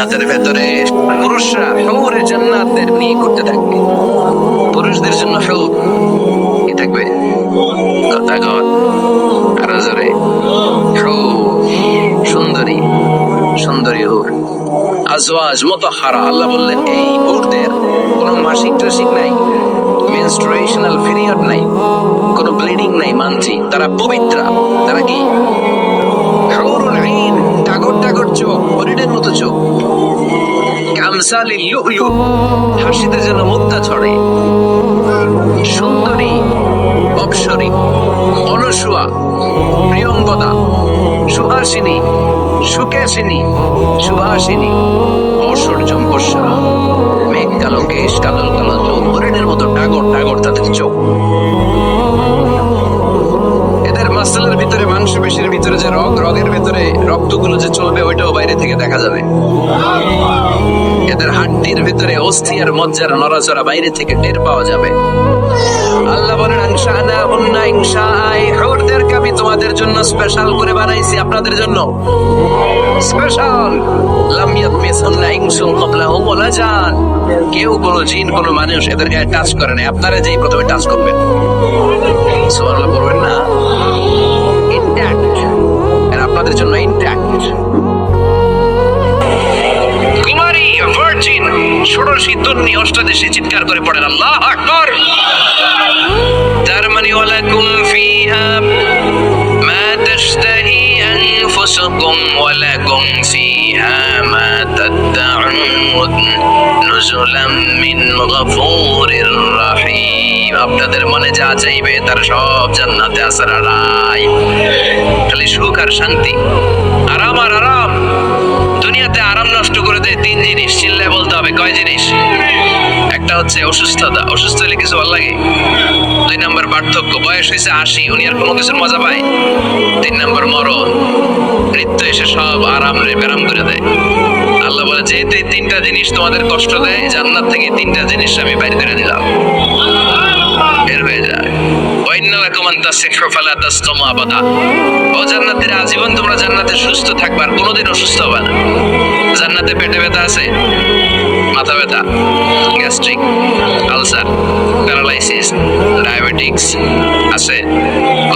জান্নাতের ভেতরে পুরুষরা হৌরে জান্নাতের নিয়ে করতে থাকবে। পুরুষদের জন্য হৌর কি থাকবে? সুন্দরী সুন্দরী হৌর। আজওয়াজ মতহারা, আল্লাহ বললেন, এই হৌরদের কোনো মাসিক টাসিক নাই মেনস্ট্রুয়েশনাল পিরিয়ড নাই, কোনো ব্লিডিং নাই, মানছি। তারা পবিত্র। তারা কি? হৌরুল আইন টাগর টাগর চোখ হরিণের মতো চোখ। কামসালি লুহলু হাসিতে যেন মুক্তা ছড়ে। সুন্দরী, অপসরী অনসুয়া প্রিয়ঙ্গদা, সুহাসিনী, সুকেশিনী সুহাসিনী ঐশ্বর্যম বর্ষা মেঘ কালো কেশ কালো কালো চোখ হরিণের মতো টাগর টাগর তাদের চোখ। মাসেলের ভিতরে মাংস পেশির ভিতরে যে রগ রগের ভিতরে রক্তগুলো যে চলবে, ওইটাও বাইরে থেকে দেখা যাবে। এদের হাড্ডির ভিতরে অস্থি আর মজ্জার নড়াচড়া বাইরে থেকে টের পাওয়া যাবে। আল্লাহ বলেন ইনশাআই। হুরদেরকে আমি তোমাদের জন্য স্পেশাল করে বানাইছি আপনাদের জন্য? স্পেশাল লাম ইয়াতমিসুন্না ইনসুন ক্বাবলাহুম ওয়ালা জান। কেউ কোনো জিন, কোনো মানুষ এদের গায়ে টাচ করে না আপনারা যেই প্রথমে টাচ করবেন। সুবহানাল্লাহ না। ইনট্যাক্ট আর আপনাদের জন্য ইনট্যাক্ট কুমারী ভার্জিন ষোড়শী তন্নি, অষ্টাদেশে চিৎকার করে পড়েন আল্লাহ আকবর। তার মানে ওয়ালাকুম ফিহা মা তাশতাহি আনফুসুকুম ওয়ালাকুম ফিহা আপনাদের মনে যা চাইবে তার সব জান্নাতে আছে রাই খালি সুখ আর শান্তি। আরাম আর আরাম। দুনিয়াতে আরাম নষ্ট করে দেয় তিন জিনিস, চিল্লায় বলতে হবে। কয় জিনিস? একটা হচ্ছে অসুস্থতা। অসুস্থ হলে কিছু ভালো লাগে? দুই নম্বর পার্থক্য। বয়স হয়েছে আশি, উনি আর কোনো কিছুর মজা পায়। তিন নম্বর মরণ। মৃত্যু এসে সব আরাম রে, ব্যারাম করে দেয়। যেহেতু তিনটা জিনিস তোমাদের কষ্ট দেয়, জান্নাত থেকে তিনটা জিনিস আমি বাইর করে দিলাম বের হয়ে যায়। ও জান্নাতের, আজীবন তোমরা জান্নাতে সুস্থ থাকবে আর কোনোদিন অসুস্থ হবে না। জান্নাতে পেটে ব্যথা আছে? মাথা ব্যথা, গ্যাস্ট্রিক, আলসার, প্যারালাইসিস, ডায়াবেটিক্স আছে?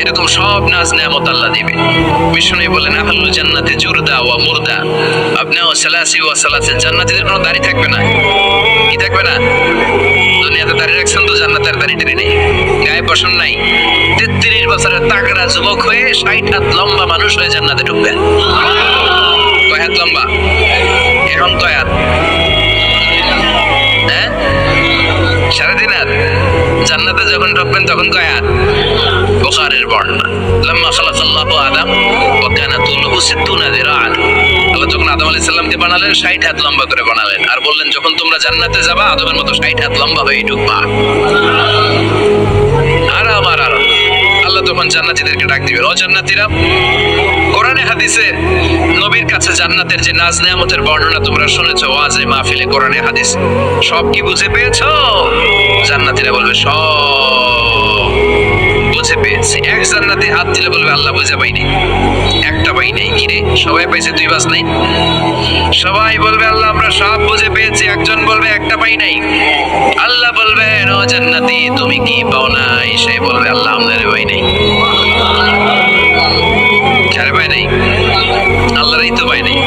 এরকম সব নাজ নেয়ামত আল্লাহ দিবে। বিষ্ণু বলেন আহলুল জান্নাতে জুরদা ওয়া মুরদা। আপনিও সালাসি ওয়া সালাসিল জান্নাতীদের কোনো দাড়ি থাকবে না। কি থাকবে না? দুনিয়াতে দাড়ি রাখছেন তো জান্নাতের দাড়ি টাড়ি নেই। গায়ে বসন নাই। তেত্রিশ বছরের তাগড়া যুবক হয়ে ষাট হাত লম্বা মানুষ হয়ে জান্নাতে ঢুকবেন। কয় হাত লম্বা? এখন কয় হাত? হ্যাঁ? সাড়ে হাত। জান্নাতে যখন ঢুকবেন তখন কয় হাত? বুখারের বর্ণনা। লাম্মা খালাকাল্লাহু আদম ওয়া কানা তুলুহু সিত্তুনা যিরাআন আল্লাহ যখন আদম আলাইহিস সালামকে বানালেন 60 হাত লম্বা করে বানালেন। আর বললেন, যখন তোমরা জান্নাতে যাবা, আদমের মতো 60 হাত লম্বা হয়ে ঢুকবা। আরাম আর। আরাম আল্লাহ তখন জান্নাতীদেরকে ডাক দিবেন, ও জান্নাতীরা, কোরআনে হাদিসে নবীর কাছে জান্নাতের যে নাজ নেয়ামতের বর্ণনা তোমরা শুনেছো, ওয়াজে মাহফিলে কোরআনে হাদিস, সব কি বুঝে পেয়েছ? জান্নাতীরা বলবে, সব। বুঝে পেয়েছি এক জান্নাতে হাত দিলে বলবে, আল্লাহ বুঝে পাইনি। একটা পাই নাই কি রে সবাই পাইছে দুই বাস নাই? সবাই বলবে, আল্লাহ, আমরা সব বুঝে পেয়েছি, একজন বলবে, একটা পাই নাই। আল্লাহ বলবেন ও জান্নাতি, তুমি কি পাও নাই? সে বলবে, আল্লাহ আমাদের পাই নাই। কারে পাই তো পাই নাই।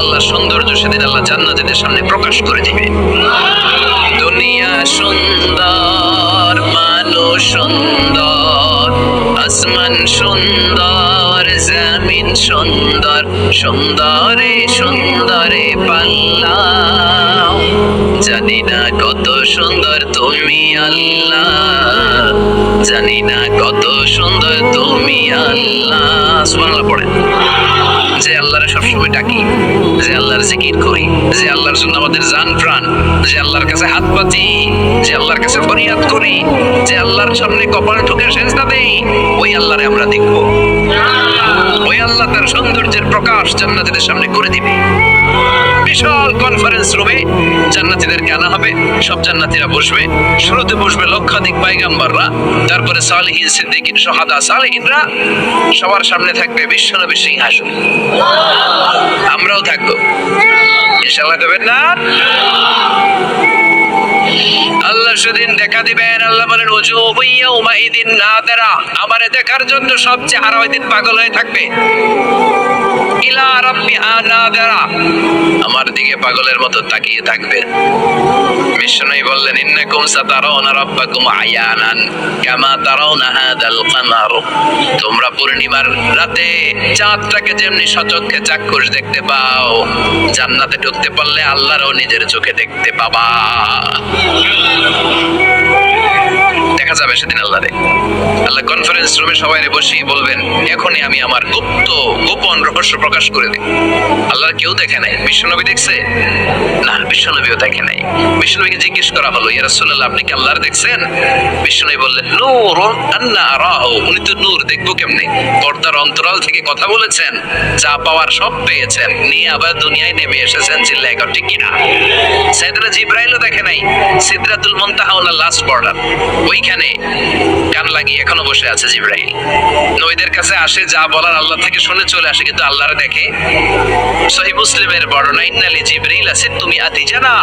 আল্লাহ সৌন্দর্য সেদিন আল্লাহ জান্নাতীদের সামনে প্রকাশ করে দিবে। দুনিয়া সুন্দর। মানুষ সুন্দর। আসমান সুন্দর, জামিন সুন্দর, সুন্দরে সুন্দরে পাল্লা জানি না কত সুন্দর তুমি আল্লাহ। জানি না কত সুন্দর তুমি আল্লাহ। পড়েন। যে আল্লাহরে সবসময় ডাকি, যে আল্লাহর জিকির করি, যে আল্লাহর জন্য আমাদের জান প্রাণ, যে আল্লাহর কাছে হাত পাতি যে আল্লাহর কাছে ফরিয়াদ করি, যে আল্লাহর সামনে কপাল ঠুকে সেজদা দেই, ওই আল্লাহরে আমরা দেখব। ওই আল্লাহ তার সৌন্দর্যের প্রকাশ জান্নাতীদের সামনে করে দিবে। বিশাল কনফারেন্স রুমে জান্নাতীদেরকে আনা হবে, সব জান্নাতীরা বসবে, শুরুতে বসবে লক্ষাধিক পাইগাম্বাররা তারপরে সালেহিন সিদ্দিকিন শাহাদা সালেহিনরা, সবার সামনে থাকবে বিশ্বনবী সিংহাসন। আমরাও থাকব। ইনশাআল্লাহ দেবেন না? আল্লাহ সেদিন দেখা দিবেন, আল্লাহ বলেন ওজু হইয়া উমাইদিন না দেরা আমারে দেখার জন্য সবচেয়ে হারা দিন পাগল হয়ে থাকবে। ইলা নাদারা আমার দিকে পাগলের মতো তাকিয়ে থাকবে। বিষ্ণুই বললেন, ইন্নাকুম সাতারাউনা রাব্বাকুম আয়ানান কামা তারাউনা হাদাল কামার। তোমরা পূর্ণিমার রাতে চাঁদটাকে যেমনি সচক্ষে চাক্ষুষ দেখতে পাও, জান্নাতে ঢুকতে পারলে আল্লাহরও নিজের চোখে দেখতে পাবা। দেখা যাবে সেদিন আল্লাহরে। আল্লাহ কনফারেন্স রুমে সবাই বসিয়ে বলবেন, এখনই আমি আমার গুপ্ত, গোপন রহস্য প্রকাশ করে দিই। আল্লাহর কেউ দেখে নাই। বিশ্বনবী দেখছে? না, বিশ্বনবীও দেখে নাই। বিশ্বনবীকে জিজ্ঞেস করা হলো, ইয়া রাসূলুল্লাহ, আপনি কি আল্লাহর দেখছেন? বিশ্বনবী বললেন নূর আরাহু। উনি তো নূর, দেখব কেমনে? পর্দার অন্তরাল থেকে কথা বলেছেন, যা পাওয়ার সব পেয়েছেন। নিয়ে আবার দুনিয়ায় নেমে এসেছেন কাউ ঠিক কিনা। সাইদরা জিব্রাইলও দেখে নাই। সিদরাতুল মুনতাহা ওনার লাস্ট বর্ডার ওইখানে কান লাগিয়ে এখনও বসে আছে জিব্রাইল। নবীদের কাছে আসে, যা বলার আল্লাহ থেকে শুনে চলে আসে, কিন্তু আল্লাহর দেখে। সহি মুসলিমের বর্ণনা, ইন্নালি জিব্রাইল আছে, তুমি আতি জানা।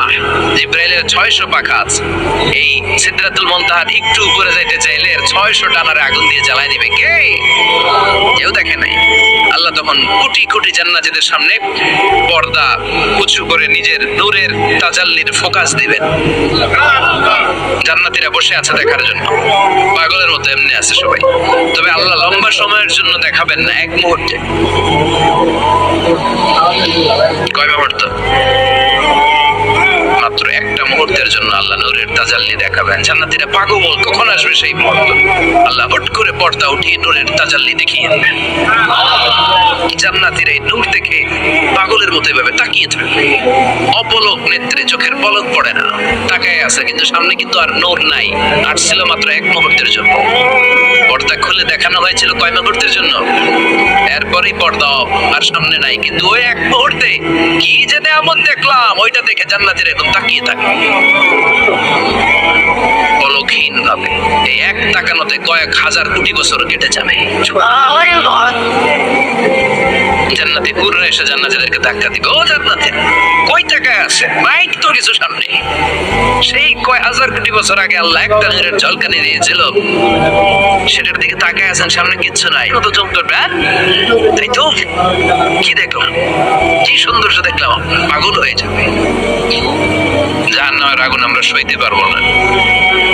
জিব্রাইলের ছয়শো পাখা আছে এই সিদরাতুল মুনতাহার একটু উপরে যাইতে চাইলে ছয়শো টানারে আগুন দিয়ে জ্বালায় দিবে। কে? কেউ দেখে নাই। আল্লাহ তখন কোটি কোটি জান্নাতীদের সামনে পর্দা উঁচু করে নিজের নূরের তাজাল্লির ফোকাস দিবেন। জান্নাতীরা বসে আছে দেখার জন্য। পাগলের মতো এমনি আছে সবাই। তবে আল্লাহ লম্বা সময়ের জন্য দেখাবেন না, এক মুহূর্তে। কয় মাত্র একটা মুহূর্তের জন্য আল্লাহ নূরের তাজাল্লি দেখাবেন। জান্নাতীরা পাগল, কখন আসবে সেই মুহূর্ত? আল্লাহ হট করে পর্দা উঠিয়ে নূরের তাজাল্লি দেখিয়ে দেবেন জান্নাতীর এই নূর দেখে পাগলের মতো এভাবে তাকিয়ে থাকবে। অপলক নেত্রে চোখের পলক পড়ে না। তাকায় আছে কিন্তু সামনে কিন্তু আর নূর নাই। আসছিল মাত্র এক মুহূর্তের জন্য। পর্দা খুলে দেখানো হয়েছিল কয় মুহূর্তের জন্য? এরপরেই পর্দা আর সামনে নাই। কিন্তু ওই এক মুহূর্তে কি যে নেয়ামত দেখলাম, ওইটা দেখে জান্নাতের এখন তাকিয়ে থাকে পলকহীন ভাবে এই এক তাকানোতে কয়েক হাজার কোটি বছর কেটে যাবে। জান্নাতি হুররা এসে জান্নাতীদেরকে ধাক্কা দিবে। ও জান্নাতে কই টাকায় আছে? মাইক তো কিছু সামনে। সেই কয় হাজার কোটি বছর আগে আল্লাহ একটা নূরের ঝলকানি দিয়েছিল। সেটার দিকে তাকায় আছেন সামনে কিচ্ছু নাই। কত চমক ব্যান। তাই তো কি দেখলাম? কি সৌন্দর্য দেখলাম? পাগল হয়ে যাবে। জাহান্নামের আগুন আমরা সইতে পারব না।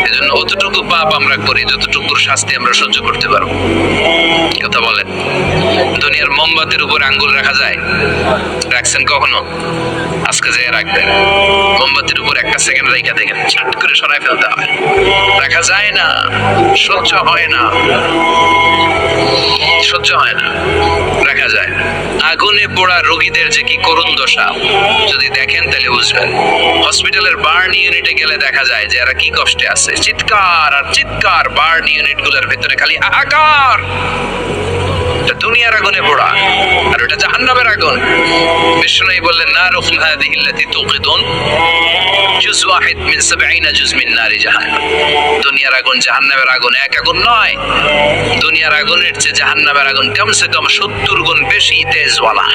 এজন্য অতটুকু পাপ আমরা করি, যতটুকুর শাস্তি আমরা সহ্য করতে পারব। কথা বলেন? দুনিয়ার মোমবাতির উপর আঙ্গুল রাখা যায়? রাখছেন কখনো? আজকে যে রাখবেন। মোমবাতির উপর একটা সেকেন্ড রেখা দেখেন ছাট করে সরাই ফেলতে হয়। রাখা যায় না, সহ্য হয় না। সহ্য হয় না, রাখা যায়। আগুনে পোড়া রোগীদের যে কি করুণ দশা, যদি দেখেন তাহলে বুঝবেন। হসপিটালের বার্ন ইউনিটে গেলে দেখা যায় যে এরা কি কষ্টে আছে। চিৎকার আর চিৎকার বার্ন ইউনিটগুলোর ভেতরে খালি আকার এটা দুনিয়ার আগুনে পোড়া আর ওটা জাহান্নামের আগুন। বিষ্ণু বললেন না রুফুল হাদিহিল্লাতি তুকিদুন। জুজ ওয়াহিদ মিন 70 জুজ মিন নারি জাহান্নাম। দুনিয়ার আগুন জাহান্নামের আগুন এক আগুন নয়। দুনিয়ার আগুনের চেয়ে জাহান্নামের আগুন কমসে কম 70 গুণ বেশি তেজওয়ালা।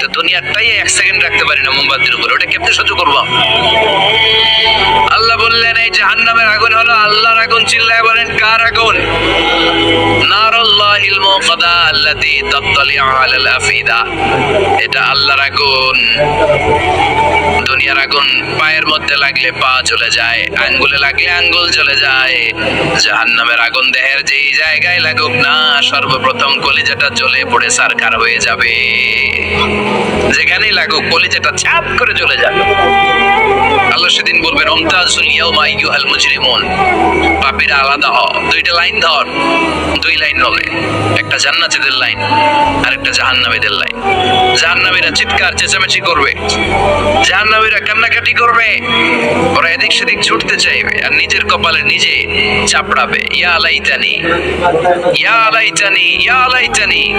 তো দুনিয়ারটাই এক সেকেন্ড রাখতে পারি না মোমবাতির উপর। ওটা কেমনে সহ্য করব? আল্লাহ বললেন, এই জাহান্নামের আগুন হলো আল্লাহর আগুন, চিল্লায় বলেন, কার আগুন? নারুল্লাহিল মুকাদা আল্লাতী তাত্তালিউ আলাল আফিদা। এটা আল্লাহর আগুন। দুনিয়ার আগুন পায়ের মধ্যে লাগলে পা চলে যায়, আঙ্গুলে লাগলে আঙ্গুল চলে যায়। জাহান্নামের আগুন দেহের যেই জায়গায় লাগুক না, সর্বপ্রথম কলিজাটা জ্বলে পড়ে সারকার হয়ে যাবে। যেখানেই লাগুক, কলিজাটা ছাপ করে চলে যাবে। সেদিন বলবেন অমতাজুল আলাদা হ দুইটা লাইন ধর। দুই লাইন হবে একটা জান্নাতীদের লাইন আর একটা জাহান্নামীদের লাইন। জাহান্নামীরা চিৎকার, চেঁচামেচি করবে। জাহান্নামীরা কান্নাকাটি করবে। ওরা এদিক সেদিক ছুটতে চাইবে আর নিজের কপালে নিজে চাপড়াবে। ইয়া লাইতানি ইয়া লাইতানি ইয়া লাইতানি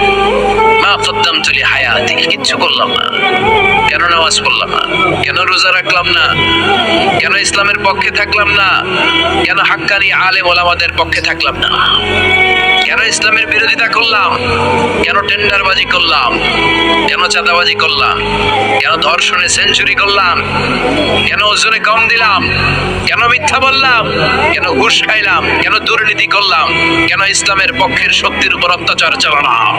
মা কদ্দামতু লি হায়াতি কিচ্ছু করলাম না। কেন নামাজ পড়লাম না? কেন রোজা রাখলাম না? কেন ইসলামের পক্ষে থাকলাম না? কেন হাক্কানি আলেম ওলামাদের পক্ষে থাকলাম না? কেন ইসলামের বিরোধিতা করলাম? কেন টেন্ডারবাজি করলাম? কেন চাঁদাবাজি করলাম? কেন ধর্ষণে সেঞ্চুরি করলাম? কেন ওজনে কম দিলাম? কেন মিথ্যা বললাম? কেন ঘুষ খাইলাম? কেন দুর্নীতি করলাম? কেন ইসলামের পক্ষের শক্তির উপর অত্যাচার চালালাম?